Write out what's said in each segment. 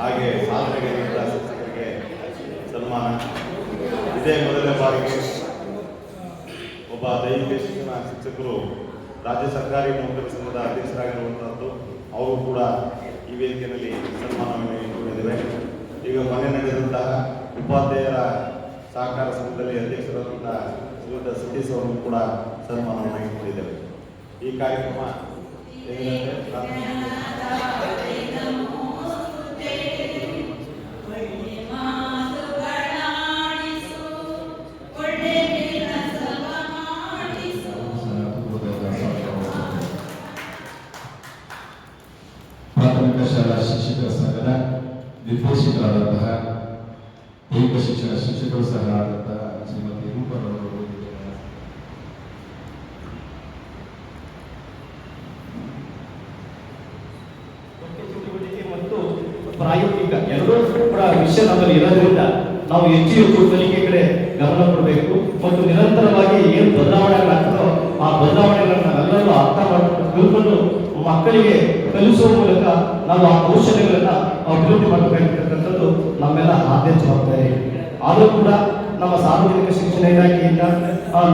ಹಾಗೆ ಸಾಧನೆಗೈದಂಥ ಶಿಕ್ಷಕರಿಗೆ ಸನ್ಮಾನ. ಇದೇ ಮೊದಲ ಬಾರಿಗೆ ಒಬ್ಬ ದೈಹಿಕ ಶಿಕ್ಷಣ ಶಿಕ್ಷಕರು ರಾಜ್ಯ ಸರ್ಕಾರಿ ನೌಕರ ಸಂಘದ ಅಧ್ಯಕ್ಷರಾಗಿರುವಂತಹದ್ದು, ಅವರು ಕೂಡ ಈ ವೇದಿಕೆಯಲ್ಲಿ ಸನ್ಮಾನವನ್ನು ಇಟ್ಟುಕೊಂಡಿದ್ದೇವೆ ಈಗ ಮನೆ ನಡೆದಂತಹ ಉಪಾಧ್ಯಾಯರ ಸಹಕಾರ ಸಂಘದಲ್ಲಿ ಅಧ್ಯಕ್ಷರಾದಂತಹ ಶ್ರೀಮಂತ ಸತೀಶ್ ಅವರನ್ನು ಕೂಡ ಸನ್ಮಾನವನ್ನು ಇಟ್ಟುಕೊಂಡಿದ್ದೇವೆ ಈ ಕಾರ್ಯಕ್ರಮ ಪ್ರಾಥಮಿಕ ಶಾಲಾ ಶಿಕ್ಷಕರ ಸಂಘದ ನಿರ್ದೇಶಕರಾದಂತಹ ದೈಹಿಕ ಶಿಕ್ಷಣ ಶಿಕ್ಷಕರು ಸಹ ಆದಂತಹ ಶ್ರೀಮತಿ ರೂಪರವರು ಮತ್ತು ಪ್ರಾಯೋಗಿಕ ಎರಡೂ ಕೂಡ ವಿಷಯ ನಮ್ಮಲ್ಲಿ ಇರೋದ್ರಿಂದ ನಾವು ಹೆಚ್ಚು ಹೆಚ್ಚು ಕಲಿಕೆ ಕಡೆ ಗಮನ ಕೊಡಬೇಕು ಮತ್ತು ನಿರಂತರವಾಗಿ ಏನು ಬದಲಾವಣೆಗಳಾಗ್ತದೋ ಆ ಬದಲಾವಣೆಗಳನ್ನು ನಾವೆಲ್ಲರೂ ಅರ್ಥ ಮಾಡ್ಕೊಂಡು ಮಕ್ಕಳಿಗೆ ಕಲಿಸುವ ಮೂಲಕ ನಾವು ಆ ಕೌಶಲ್ಯಗಳನ್ನ ಅಭಿವೃದ್ಧಿ ಮಾಡಬೇಕಾಗಿರ್ತಕ್ಕಂಥದ್ದು ನಮ್ಮೆಲ್ಲ ಆದ್ಯ ಜವಾಬ್ದಾರಿ. ಆದರೂ ಕೂಡ ನಮ್ಮ ಸಾರ್ವಜನಿಕ ಶಿಕ್ಷಣ ಇಲಾಖೆಯಿಂದ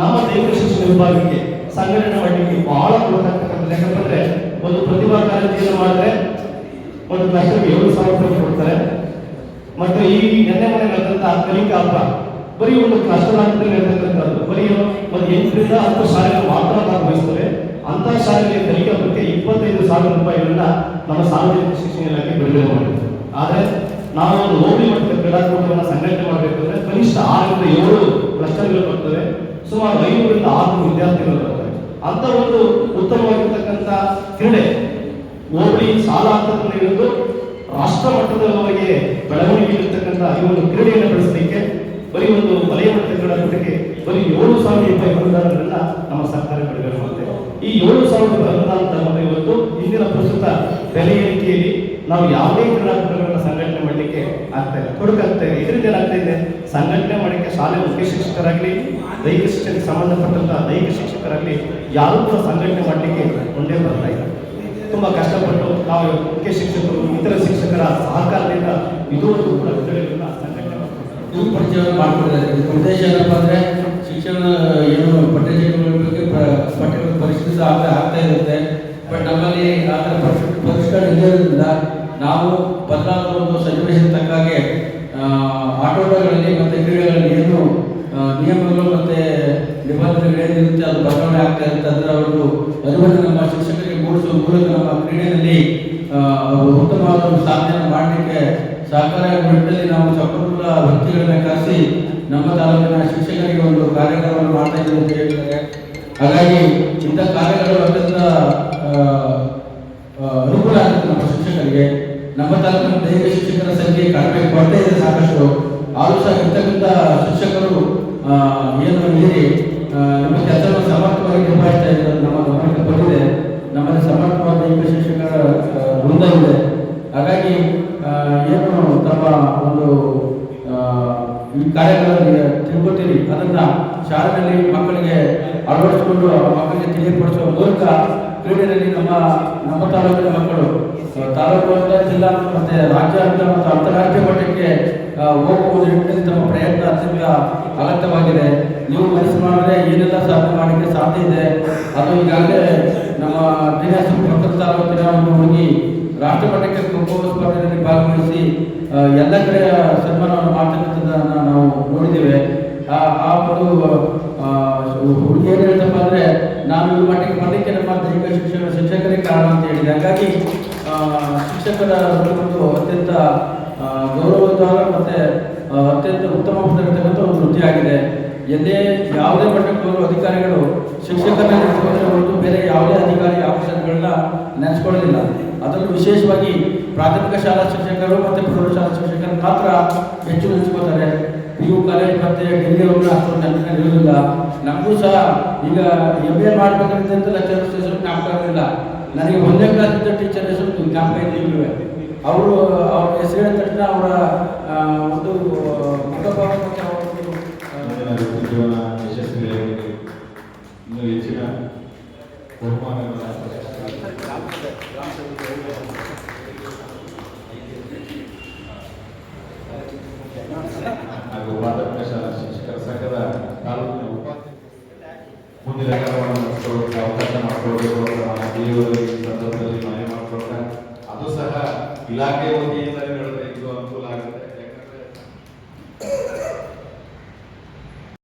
ನಮ್ಮ ದೈಹಿಕ ಶಿಕ್ಷಣ ವಿಭಾಗಕ್ಕೆ, ಸಂಘಟನೆ ಮಾಡಲಿಕ್ಕೆ ಬಹಳ ಕೊಡತಕ್ಕಂಥದ್ದು ಯಾಕಂತಂದ್ರೆ ಒಂದು ಪ್ರತಿಭಾ ಕಾರಂಜಿಯನ್ನು ಮಾಡಿದ್ರೆ ಒಂದು ಲಕ್ಷಕ್ಕೆ ಏಳು ಸಾವಿರ ರೂಪಾಯಿ ಕೊಡ್ತಾರೆ. ಮತ್ತು ಈ ನೆನ್ನೆ ನಡೆದಂತಹ ಕಲಿಕಾ ಹಬ್ಬ, ಬರೀ ಒಂದು ಕ್ಲಸ್ಟರ್ ಹಂತದಲ್ಲಿ ಇರತಕ್ಕಂಥದ್ದು ಬರೀ ಒಂದು ಎಂಟರಿಂದ ಹತ್ತು ಶಾಲೆಗಳು ಮಾತ್ರ ಭಾಗವಹಿಸ್ತವೆ ಅಂತ ಶಾಲೆಗೆ ಕಲಿಯೋದಕ್ಕೆ ಇಪ್ಪತ್ತೈದು ಸಾವಿರ ರೂಪಾಯಿಗಳನ್ನ ನಮ್ಮ ಸಾರ್ವಜನಿಕ ಶಿಕ್ಷಣ ಇಲಾಖೆ ಬಿಡುಗಡೆ ಮಾಡಿದೆ ಆದರೆ ನಾವು ಒಂದು ಹೋಬಳಿ ಮಟ್ಟದ ಕ್ರೀಡಾಕೂಟವನ್ನು ಸಂಘಟನೆ ಮಾಡಬೇಕಂದ್ರೆ ಕನಿಷ್ಠ ಆರರಿಂದ ಏಳು ಕ್ಲಸ್ಟರ್ಗಳು ಬರ್ತವೆ. ಸುಮಾರು ಐನೂರಿಂದ ಆರು ವಿದ್ಯಾರ್ಥಿಗಳು ಬರ್ತವೆ. ಅಂತ ಒಂದು ಉತ್ತಮವಾಗಿರ್ತಕ್ಕಂಥ ಕ್ರೀಡೆ ಹೋಬಳಿ ಶಾಲಾ ಹಿಡಿದು ರಾಷ್ಟ್ರ ಮಟ್ಟದವರೆಗೆ ಬೆಳವಣಿಗೆ ಇರತಕ್ಕಂಥ ಈ ಒಂದು ಕ್ರೀಡೆಯನ್ನು ಬೆಳೆಸಲಿಕ್ಕೆ ಬರೀ ಒಂದು ವಲಯ ಮಟ್ಟಗಳ ಜೊತೆಗೆ ಬರೀ ಏಳು ಸಾವಿರ ರೂಪಾಯಿ ಅನುದಾನಗಳನ್ನ ನಮ್ಮ ಸರ್ಕಾರ ಬಿಡುಗಡೆ ಮಾಡುತ್ತೆ. ಈ ಏಳು ಸಾವಿರ ರೂಪಾಯಿ ಅನುದಾನ ತಗೊಂಡು ಇವತ್ತು ಇಂದಿನ ಪ್ರಸ್ತುತ ಬೆಲೆ ಏರಿಕೆಯಲ್ಲಿ ನಾವು ಯಾವುದೇ ಕ್ರೀಡಾಕೂಟಗಳನ್ನ ಸಂಘಟನೆ ಮಾಡಲಿಕ್ಕೆ ಆಗ್ತಾ ಇಲ್ಲ. ಕೊಡುಕಾಗ್ತಾ ಇದೆ ಇದರಿಂದ ಏನಾಗ್ತಾ ಇದೆ? ಸಂಘಟನೆ ಮಾಡಲಿಕ್ಕೆ ಶಾಲೆ ಮುಖ್ಯ ಶಿಕ್ಷಕರಾಗಲಿ, ದೈಹಿಕ ಶಿಕ್ಷಣಕ್ಕೆ ಸಂಬಂಧಪಟ್ಟಂತಹ ದೈಹಿಕ ಶಿಕ್ಷಕರಾಗಲಿ ಯಾರೂ ಕೂಡ ಸಂಘಟನೆ ಮಾಡಲಿಕ್ಕೆ ಮುಂದೆ ಬರ್ತಾ ಇಲ್ಲ. ತುಂಬ ಕಷ್ಟಪಟ್ಟು ನಾವು ಮುಖ್ಯ ಶಿಕ್ಷಕರು, ಇತರ ಶಿಕ್ಷಕರ ಸಹಕಾರದಿಂದ ಇದು ಕೂಡ ಇದು ಪರಿಚಯವನ್ನು ಮಾಡಿಕೊಡ್ತಾರೆ. ಉದ್ದೇಶ ಏನಪ್ಪ ಅಂದ್ರೆ ಶಿಕ್ಷಣ, ಏನು ಪಠ್ಯ ಚಟುವಟಿಕೆ ಬಗ್ಗೆ ಪ್ರ- ಪಠ್ಯಗಳು ಪರಿಷ್ಕೃತ ಆಗ್ತಾ ಆಗ್ತಾ ಇರುತ್ತೆ. ಬಟ್ ನಮ್ಮಲ್ಲಿ ಆ ಥರ ಪರಿಷ್ಕೃತ ಇಲ್ಲದ್ರಿಂದ ನಾವು ಬದಲಾದ ಒಂದು ತಕ್ಕ ಹಾಗೆ ಆಟೋಟಗಳಲ್ಲಿ ಮತ್ತು ಕ್ರೀಡೆಗಳಲ್ಲಿ ಏನು ನಿಯಮಗಳು ಮತ್ತು ನಿಬಂಧನೆಗಳು ಏನಿರುತ್ತೆ, ಅದು ಬದಲಾವಣೆ ಆಗ್ತಾ ಇರುತ್ತೆ. ಅದರ ಒಂದು ಅರಿವನ್ನು ನಮ್ಮ ಶಿಕ್ಷಕರಿಗೆ ಮೂಡಿಸುವ ಮೂಲಕ ನಮ್ಮ ಕ್ರೀಡೆಯಲ್ಲಿ ಉತ್ತಮವಾದ ಸಾಧನೆ ಸಾಧನೆಯನ್ನು ಮಾಡಲಿಕ್ಕೆ ಸಹಕಾರ ನಿಟ್ಟಿನಲ್ಲಿ ನಾವು ಸಕಲ ವ್ಯಕ್ತಿಗಳನ್ನ ಕರೆಸಿ ನಮ್ಮ ತಾಲೂಕಿನ ಶಿಕ್ಷಕರಿಗೆ ಒಂದು ಕಾರ್ಯಕ್ರಮವನ್ನು ಮಾಡ್ತಾ ಇದ್ದೀವಿ ಅಂತ ಹೇಳ್ತಾರೆ ಹಾಗಾಗಿ ಇಂಥ ಕಾರ್ಯಗಳು ಅತ್ಯಂತ ಅನುಕೂಲ ಆಗುತ್ತೆ ನಮ್ಮ ಶಿಕ್ಷಕರಿಗೆ. ನಮ್ಮ ತಾಲೂಕಿನ ದೈಹಿಕ ಶಿಕ್ಷಕರ ಸಂಖ್ಯೆ ಕಡಿಮೆ ಕೊರತೆ ಇದೆ ಸಾಕಷ್ಟು. ಆದರೂ ಸಹ ಇರ್ತಕ್ಕಂಥ ಶಿಕ್ಷಕರು ಏನು ಆ, ನಮ್ಮ ಕೆಲಸವನ್ನು ಸಮರ್ಥವಾಗಿ ನಿಭಾಯಿಸ್ತಾ ಇದ್ದಾರೆ ನಮ್ಮ ಗಮನಕ್ಕೆ ಬಂದಿದೆ ನಮ್ಮಲ್ಲಿ ಸಮರ್ಥವಾದ ದೈಹಿಕ ಶಿಕ್ಷಕರ ಆ, ವೃಂದ ಇದೆ ಹಾಗಾಗಿ ಏನು ತಮ್ಮ ಒಂದು ಈ ಕಾರ್ಯಗಳಲ್ಲಿ ತಿಳ್ಕೊತೀರಿ. ಅದನ್ನ ಶಾಲೆಯಲ್ಲಿ ಮಕ್ಕಳಿಗೆ ಅಳವಡಿಸಿಕೊಂಡು ಮಕ್ಕಳಿಗೆ ತಿಳಿಯಪಡಿಸುವ ಮೂಲಕ ಕ್ರೀಡೆಯಲ್ಲಿ ನಮ್ಮ ನಮ್ಮ ತಾಲೂಕಿನ ಮಕ್ಕಳು ತಾಲೂಕು ಅಂತ ಜಿಲ್ಲಾ ಮತ್ತೆ ರಾಜ್ಯ ಅಂತ ಮತ್ತು ಅಂತಾರಾಷ್ಟ್ರೀಯ ಮಟ್ಟಕ್ಕೆ ಹೋಗುವುದು ಹೋಗುವ ನಿಟ್ಟಿನಲ್ಲಿ ತಮ್ಮ ಪ್ರಯತ್ನ ಅತ್ಯಂತ ಅಗತ್ಯವಾಗಿದೆ. ನೀವು ಮನಸ್ಸು ಮಾಡಿದ್ರೆ ಏನೆಲ್ಲ ಸಾಧನೆ ಮಾಡಲಿಕ್ಕೆ ಸಾಧ್ಯ ಇದೆ, ಅದು ಈಗಾಗಲೇ ನಮ್ಮ ದಿನೇಶ್ ಪಕ್ಕದ ತಾಲೂಕಿನ ಒಂದು ಹುಡುಗಿ ರಾಷ್ಟ್ರ ಮಟ್ಟಕ್ಕೆ ಖೋಖೋ ಸ್ಪರ್ಧೆಯಲ್ಲಿ ಭಾಗವಹಿಸಿ ಎಲ್ಲ ಕಡೆಯ ಸನ್ಮಾನವನ್ನು ಮಾಡ್ತಕ್ಕಂಥದ್ದನ್ನು ನಾವು ನೋಡಿದ್ದೇವೆ. ಆ ಆ ಒಂದು ಹುಡುಗಿ ಏನು ಹೇಳ್ತಪ್ಪ ಅಂದ್ರೆ, ನಾನು ಈ ಮಟ್ಟಕ್ಕೆ ಬರಲಿಕ್ಕೆ ನಮ್ಮ ದೈಹಿಕ ಶಿಕ್ಷಣ ಶಿಕ್ಷಕರೇ ಕಾರಣ ಅಂತ ಹೇಳಿದೆ. ಹಾಗಾಗಿ ಶಿಕ್ಷಕರ ಒಂದು ಅತ್ಯಂತ ಗೌರವದ್ವಾರ ಮತ್ತು ಅತ್ಯಂತ ಉತ್ತಮ ಉತ್ತಮವಾಗಿರ್ತಕ್ಕಂಥ ಒಂದು ವೃತ್ತಿ ಆಗಿದೆ. ಎಲ್ಲೇ ಯಾವುದೇ ಮಟ್ಟಕ್ಕೆ ಹೋಗುವ ಅಧಿಕಾರಿಗಳು ಶಿಕ್ಷಕರನ್ನ ಬೇರೆ ಯಾವುದೇ ಅಧಿಕಾರಿ ಆಫೀಸರ್ಗಳನ್ನ ನೆನೆಸ್ಕೊಳ್ಳೋದಿಲ್ಲ ಅದರಲ್ಲೂ ವಿಶೇಷವಾಗಿ ಪ್ರಾಥಮಿಕ ಶಾಲಾ ಶಿಕ್ಷಕರು ಮತ್ತು ಪ್ರೌಢಶಾಲಾ ಶಿಕ್ಷಕರು ಮಾತ್ರ ಹೆಚ್ಚು ಹಂಚಿಕೊಳ್ತಾರೆ ಪಿ ಯು ಕಾಲೇಜ್ ಮತ್ತು ಡಿಗ್ರಿ ಅವ್ರನ್ನ ಅಷ್ಟೊಂದು ನೆನಪಿನಲ್ಲಿ ಇರೋದಿಲ್ಲ ನಮಗೂ ಸಹ ಈಗ ಎಂ ಎ ಮಾಡಬೇಕಂತ ಲಕ್ಷ ಹೆಸರು ಇರಲಿಲ್ಲ ನನಗೆ ಒಂದೇ ಕ್ಲಾಸ್ ಇದ್ದ ಟೀಚರ್ ಹೆಸರು ಜ್ಞಾಪಕ ಇರಲಿಲ್ಲ ಅವರು, ಅವ್ರ ಹೆಸರು ಹೇಳಿದ ತಕ್ಷಣ ಅವರ ಒಂದು ಮುಖಭಾವ ಮತ್ತು ಅವರ ಒಂದು, ಆ, ಮುಂದಿನ ವೃತ್ತಿ ಜೀವನ ಯಶಸ್ವಿಯಾಗಿ ಇನ್ನೂ ಹೆಚ್ಚಿನ ಬಹುಮಾನಗಳನ್ನು ಹಾಗೂ ಪ್ರಾಥಮಿಕ ಶಾಲಾ ಶಿಕ್ಷಕರ ಸಂಘದ ತಾಲೂಕಿನ ಉಪಾಧ್ಯಕ್ಷ ಮುಂದಿನ ಕಾರ್ಯವನ್ನು ಅವಕಾಶ ಅಂತ ದೇವರಲ್ಲಿ ಈ ಸಂದರ್ಭದಲ್ಲಿ ಮನವಿ ಮಾಡಿಕೊಳ್ತಾ ಅದು ಸಹ ಇಲಾಖೆ